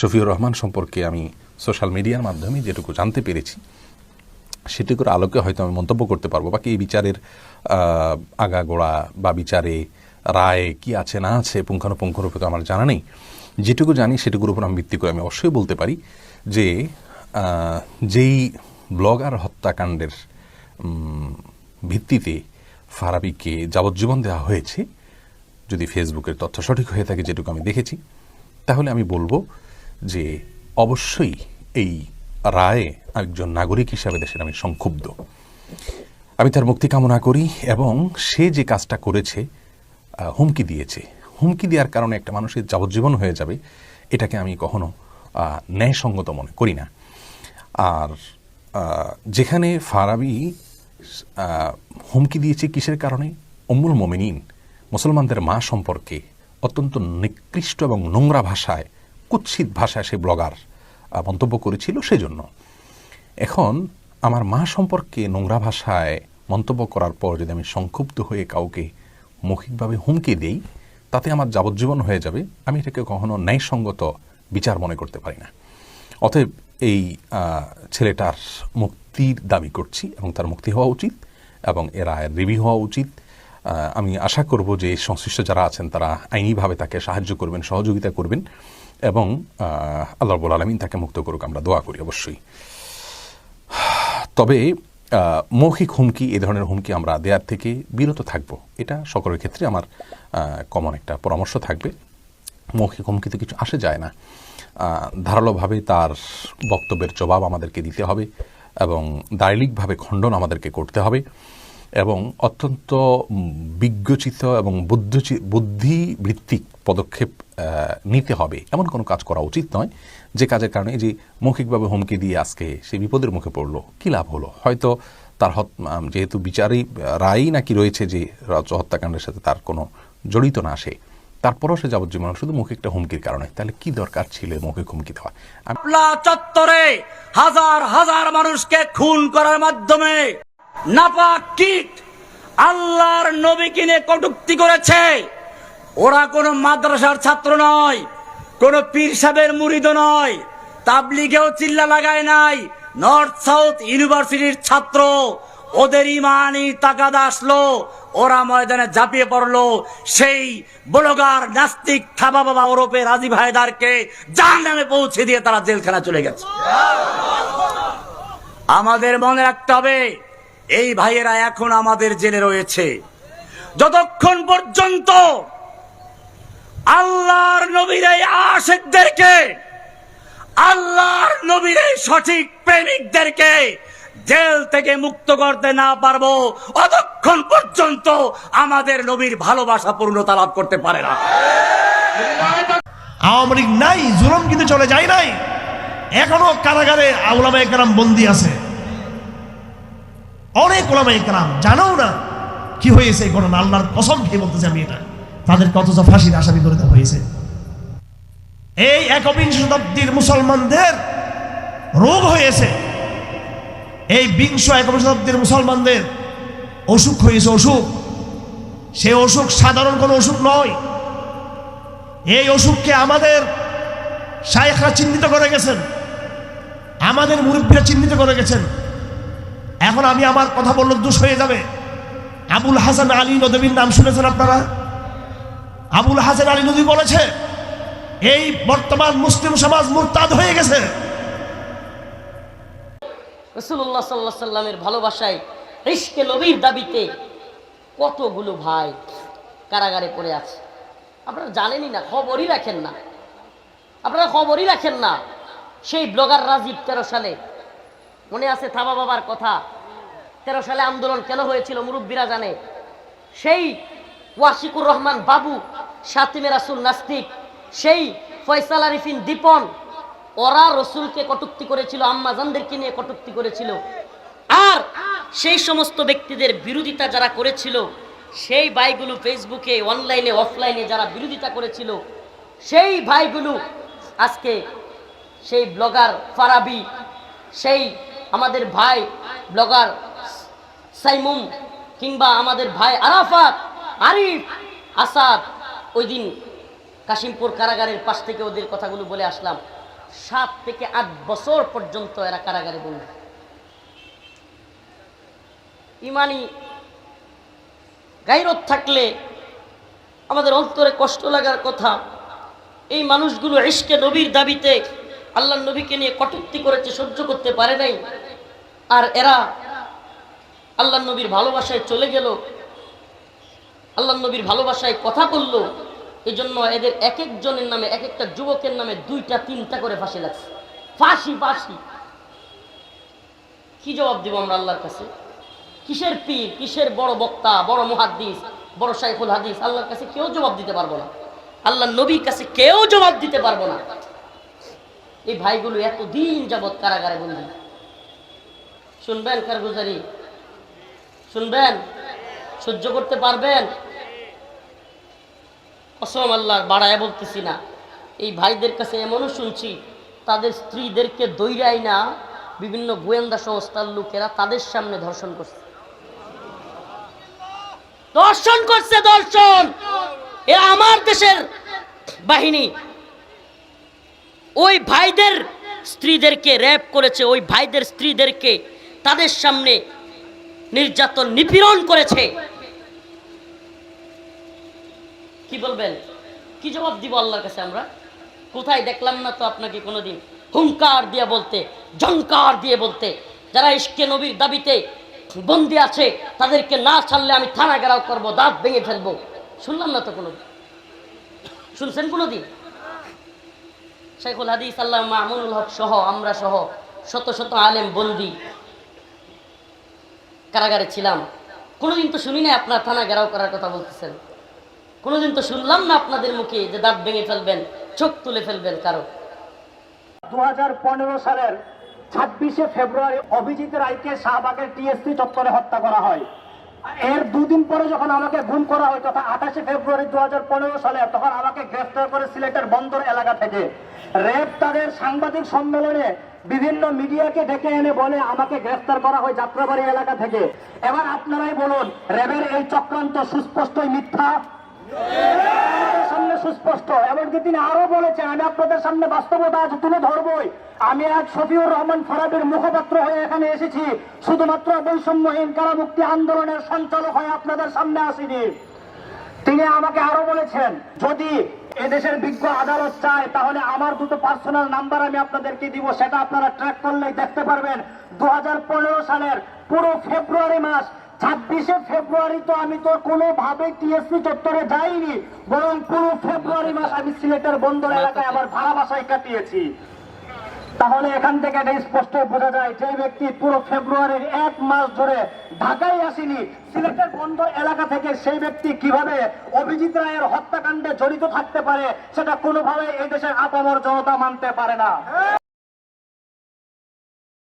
শফিউর রহমান সম্পর্কে আমি সোশ্যাল মিডিয়ার মাধ্যমে যেটুকু জানতে পেরেছি, সেটুকুর আলোকে হয়তো আমি মন্তব্য করতে পারব। বাকি এই বিচারের আগাগোড়া বা বিচারে রায় কি আছে, না আছে পুঙ্খানুপুঙ্খরূপে তো আমার জানা নেই। যেটুকু জানি সেটুকুর উপর আমি ভিত্তি করে আমি অবশ্যই বলতে পারি যে যেই ব্লগার হত্যাকাণ্ডের ভিত্তিতে ফারাবিকে যাবজ্জীবন দেওয়া হয়েছে, যদি ফেসবুকের তথ্য সঠিক হয়ে থাকে যেটুকু আমি দেখেছি, তাহলে আমি বলব যে অবশ্যই এই রায়ে একজন নাগরিক হিসাবে দেশের আমি সংক্ষুব্ধ। আমি তার মুক্তি কামনা করি এবং সে যে কাজটা করেছে হুমকি দিয়েছে। হুমকি দেওয়ার কারণে একটা মানুষের যাবজ্জীবন হয়ে যাবে, এটাকে আমি কখনো ন্যায়সঙ্গত মনে করি না। আর যেখানে ফারাবি হুমকি দিয়েছে কিসের কারণে? অমুল মোমিনিন, মুসলমানদের মা সম্পর্কে অত্যন্ত নিকৃষ্ট এবং নোংরা ভাষায় কুৎসিত ভাষায় সে ব্লগার মন্তব্য করেছিল সেজন্য। এখন আমার মা সম্পর্কে নোংরা ভাষায় মন্তব্য করার পর যদি আমি সংক্ষুব্ধ হয়ে কাউকে মৌখিকভাবে হুমকি দেই, তাতে আমার যাবজ্জীবন হয়ে যাবে, আমি এটাকে কখনো ন্যায়সঙ্গত বিচার মনে করতে পারি না। অতএব এই ছেলেটার মুক্তির দাবি করছি এবং তার মুক্তি হওয়া উচিত এবং এর রায়ের রিভিউ হওয়া উচিত। আমি আশা করব যে সংশ্লিষ্ট যারা আছেন তারা আইনিভাবে তাকে সাহায্য করবেন, সহযোগিতা করবেন। এবং আল্লাহ রব্বুল আলমিন তাকে মুক্ত করুক, আমরা দোয়া করি অবশ্যই। তবে মৌখিক হুমকি, এ ধরনের হুমকি আমরা দেওয়ার থেকে বিরত থাকব। এটা সকলের ক্ষেত্রে আমার কমন একটা পরামর্শ থাকবে। মৌখিক হুমকিতে কিছু আসে যায় না। ধারালোভাবে তার বক্তব্যের জবাব আমাদেরকে দিতে হবে এবং দায়লিকভাবে খণ্ডন আমাদেরকে করতে হবে। এবং অত্যন্ত বিজ্ঞচিত এবং বুদ্ধিচি- বুদ্ধিভিত্তিক পদক্ষেপ নিতে হবে। এমন কোনো কাজ করা উচিত নয় যে কাজের কারণে যে মৌখিকভাবে হুমকি দিয়ে আজকে সে বিপদের মুখে পড়ল, কী লাভ হলো? হয়তো তার হত- যেহেতু বিচারেই রায়ই নাকি রয়েছে যে হত্যাকাণ্ডের সাথে তার কোনো জড়িত না সে, তারপরও সে যাবজ্জীবন শুধু মৌখিকটা হুমকির কারণে। তাহলে কি দরকার ছিল মৌখিক হুমকি দেওয়া চত্বরে হাজার হাজার মানুষকে খুন করার মাধ্যমে নাপাক কীট আল্লাহর নবী কিনে কটুক্তি করেছে। ওরা কোনো মাদ্রাসার ছাত্র নয় কোন পীর সাহেবের মুরিদ নয় তাবলিগেও চিল্লা লাগায় নাই নর্থ সাউথ ইউনিভার্সিটির ছাত্র। ওদের ইমানই তাকাদা আসলো ওরা ময়দানে ঝাঁপিয়ে পড়ল। সেই ব্লগার নাস্তিক থাবা বাবা ওরফে রাজীব হায়দারকে জান নামে পৌঁছে দিয়ে তারা জেলখানা চলে গেছে। আমাদের মনে রাখতে হবে এই ভাইয়েরা এখন আমাদের জেলে রয়েছে, যতক্ষণ পর্যন্ত আল্লাহর নবীর এই আশেকদেরকে, আল্লাহর নবীর এই সঠিক প্রেমিকদেরকে জেল থেকে মুক্ত করতে না পারব, অতক্ষণ পর্যন্ত আমাদের নবীর ভালোবাসা পূর্ণতা লাভ করতে পারে না। আওয়ামী লীগ নাই, জুলুম কিন্তু চলে যায় নাই। এখনও কারাগারে আউলামা একরাম বন্দি আছে। অনেক ওলামা একরাম জানো না কি হয়েছে এই ঘটনা, আল্লাহর কসম খেয়ে বলতেছি আমি এটা। তাদেরকে অথচ ফাঁসির আসামি করে দেওয়া হয়েছে। এই একবিংশ শতাব্দীর মুসলমানদের রোগ হয়েছে। এই বিংশ একবিংশ শতাব্দীর মুসলমানদের অসুখ হয়েছে অসুখ। সে অসুখ সাধারণ কোনো অসুখ নয়। এই অসুখকে আমাদের শায়েখরা চিহ্নিত করে গেছেন। আমাদের মুরব্বীরা চিহ্নিত করে গেছেন। এখন আমি আমার কথা বললে দোষ হয়ে যাবে। আবুল হাসান আলী নদীর নাম শুনেছেন আপনারা? আবুল হাসান আলী নদী বলেছে, এই বর্তমান মুসলিম সমাজ মুরতাদ হয়ে গেছে। রসুল্লাহ সাল্লাহ সাল্লামের ভালোবাসায় ইশকে নবীর দাবিতে কতগুলো ভাই কারাগারে পড়ে আছে? আপনারা জানেনই না, খবরই রাখেন না। আপনারা খবরই রাখেন না, সেই ব্লগার রাজীব তেরো সালে মনে আছে থাবা বাবার কথা? তেরো সালে আন্দোলন কেন হয়েছিল মুরব্বীরা জানে? সেই ওয়াশিকুর রহমান বাবু সাতিমে রাসুল নাস্তিক, সেই ফয়সাল আরিফিন দীপন, ওরা রসুলকে কটুক্তি করেছিল আম্মাজানদেরকে নিয়ে কটুক্তি করেছিল। আর সেই সমস্ত ব্যক্তিদের বিরোধিতা যারা করেছিল, সেই ভাইগুলো ফেসবুকে, অনলাইনে, অফলাইনে যারা বিরোধিতা করেছিল, সেই ভাইগুলো আজকে সেই ব্লগার ফারাবি, সেই আমাদের ভাই ব্লগার সাইমুম কিংবা আমাদের ভাই আরাফাত, আরিফ, আসাদ ওই দিন কাশিমপুর কারাগারের পাশ থেকে ওদের কথাগুলো বলে আসলাম। সাত থেকে আট বছর পর্যন্ত এরা কারাগারে বন্দি। ইমানি গাইরত থাকলে আমাদের অন্তরে কষ্ট লাগার কথা। এই মানুষগুলো ইশকে নবীর দাবিতে আল্লাহ নবীকে নিয়ে কটূক্তি করেছে, সহ্য করতে পারে নাই। আর এরা আল্লাহ নবীর ভালোবাসায় চলে গেল। আল্লাহ নবীর ভালোবাসায় কথা বলল। এই জন্য এদের এক একজনের নামে, এক একটা যুবকের নামে দুইটা, তিনটা করে ফাঁসি লাগছে। ফাঁসি ফাঁসি। কি জবাব দিব আমরা আল্লাহর কাছে? কিসের পীর, কিসের বড় বক্তা, বড় মুহাদ্দিস, বড় শাইখুল হাদিস? আল্লাহর কাছে কেউ জবাব দিতে পারব না। আল্লাহ নবীর কাছে কেউ জবাব দিতে পারব না। এই ভাইগুলো এতদিন যাবৎ কারাগারে বন্দি। শুনবেন কারগুজারি? শুনবেন? সহ্য করতে পারবেন? অসম আল্লাহর বাড়ায় বলতেছি না। এই ভাইদের কাছে এমনও শুনছি, তাদের স্ত্রীদেরকে দৈরাই না, বিভিন্ন গোয়েন্দা সংস্থার লোকেরা তাদের সামনে ধর্ষণ করছে। দর্শন করছে দর্শন এ আমার দেশের বাহিনী ওই ভাইদের স্ত্রীদেরকে র্যাপ করেছে, ওই ভাইদের স্ত্রীদেরকে তাদের সামনে নির্যাতন, নিপীড়ন করেছে। কি বলবেন? কি জবাব দিব আল্লাহর কাছে আমরা? কোথায় দেখলাম না তো আপনাকে কোনোদিন? হুঙ্কার দিয়ে বলতে জঙ্কার দিয়ে বলতে। যারা ইস্কে নবীর দাবিতে বন্দি আছে, তাদেরকে না ছাড়লে আমি থানা গেরাও করব, দাঁত ভেঙে ফেলব। শুনলাম না তো কোনোদিন? শুনছেন কোনোদিন? শেখুল হাদিস, আল্লাহ মামুনুল হক সহ, আমরা সহ শত শত আলেম, বন্দি কারাগারে ছিলাম। কোনোদিন তো শুনি না আপনার থানা ঘেরাও করার কথা বলতেছেন। কোনোদিন তো শুনলাম না আপনাদের মুখে যে দাঁত ভেঙে ফেলবেন, চোখ তুলে ফেলবেন কারও। দু হাজার পনেরো সালের ছাব্বিশে ফেব্রুয়ারি অভিজিৎ রায়কে শাহবাগের টিএসসি চত্বরে হত্যা করা হয়। এর দুদিন পরে যখন আমাকে গুম করা হয়, তখন আঠাশে ফেব্রুয়ারি দুহাজার পনেরো সালে তখন আমাকে গ্রেফতার করে সিলেটের বন্দর এলাকা থেকে। র্যাব তাদের সাংবাদিক সম্মেলনে বিভিন্ন মিডিয়াকে ডেকে এনে বলে, আমাকে গ্রেফতার করা হয় যাত্রাবাড়ি এলাকা থেকে। এবার আপনারাই বলুন র্যাবের এই চক্রান্ত সুস্পষ্টই মিথ্যা? সামনে সুস্পষ্ট, এমনকি তিনি আরও বলেছেন, আমি আপনাদের সামনে বাস্তবতা আজ তুলে ধরবই। আমি আজ শফিউর রহমান মুখপাত্র হয়ে এখানে এসেছি। শুধুমাত্র বৈষম্যহীন কারামুক্তি আন্দোলনের সঞ্চালক হয়ে আপনাদের সামনে আসিনি। তিনি আমাকে আরও বলেছেন, যদি এদেশের বিজ্ঞ আদালত চায়, তাহলে আমার দুটো পার্সোনাল নাম্বার আমি আপনাদেরকে দিব, সেটা আপনারা ট্র্যাক করলেই দেখতে পারবেন। দু হাজার পনেরো সালের পুরো ফেব্রুয়ারি মাস ছাব্বিশে ফেব্রুয়ারি তো আমি তো কোনোভাবে টিএসসি চত্বরে যাইনি, বরং পুরো ফেব্রুয়ারি মাস আমি সিলেটের বন্দর এলাকায় আমার ভাড়া বাসায় কাটিয়েছি। তাহলে এখান থেকে এটা স্পষ্ট বোঝা যায় যে ব্যক্তি পুরো ফেব্রুয়ারির এক মাস ধরে ঢাকায় আসেনি, সিলেটের বন্দর এলাকা থেকে সেই ব্যক্তি কীভাবে অভিজিৎ রায়ের হত্যাকাণ্ডে জড়িত থাকতে পারে, সেটা কোনোভাবে এই দেশের আপামর জনতা মানতে পারে না।